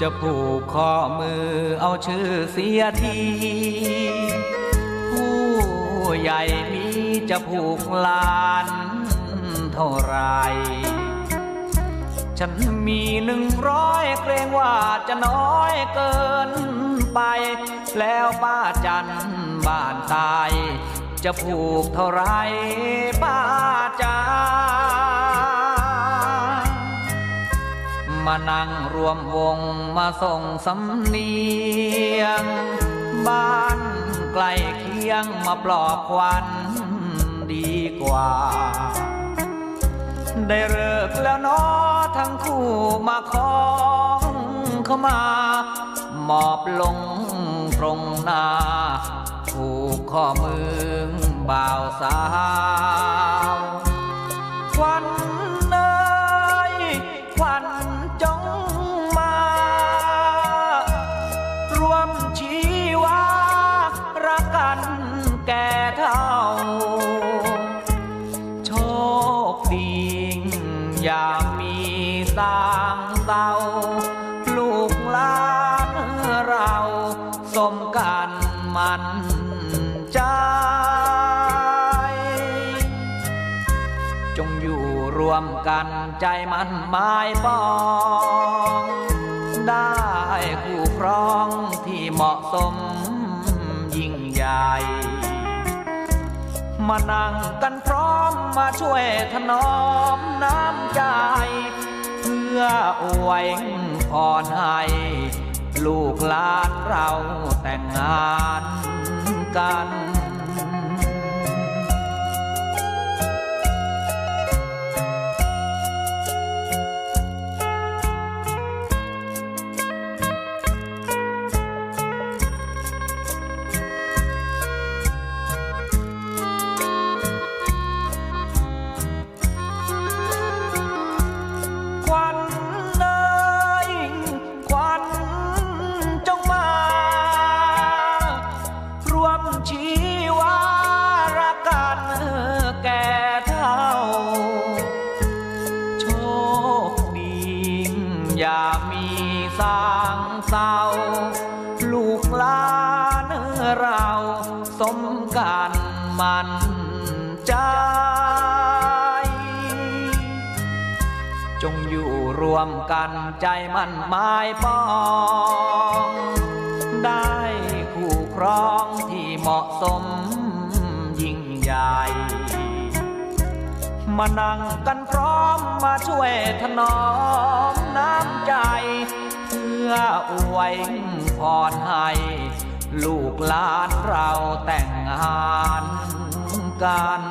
จะผูกข้อมือเอาชื่อเสียที ผู้ใหญ่มีจะผูกลานเท่าไร ฉันมีหนึ่งร้อยเกรงว่าจะน้อยเกินไป แล้วป้าจันบ้านตาย จะผูกเท่าไรป้าจ๋า มานั่งรวมวงมาส่งสำเนียง บ้านใกล้เคียงมาปลอบควันดีกว่า ได้เลิกแล้วนอทั้งคู่มาของเข้ามามอบลงตรงหน้าผูกข้อมือบ่าวสาวควันเนยควัน แก่เท่า โชคดีอย่ามีสางเศร้าลูกหลานเราสมกันมันใจ จงอยู่รวมกันใจมันหมายปอง ได้คู่ครองที่เหมาะสมยิ่งใหญ่ มานั่งกันพร้อมมาช่วยถนอมน้ำใจ เพื่ออวยพรให้ลูกหลานเราแต่งงานกัน ลูกหลานเราสมกันมันใจ จงอยู่รวมกันใจมันหมายปอง ได้คู่ครองที่เหมาะสมยิ่งใหญ่มานั่งกันพร้อมมาช่วยถนอมน้ำใจ พื่ออวยพรให้ลูกหลานเราแต่งงานกัน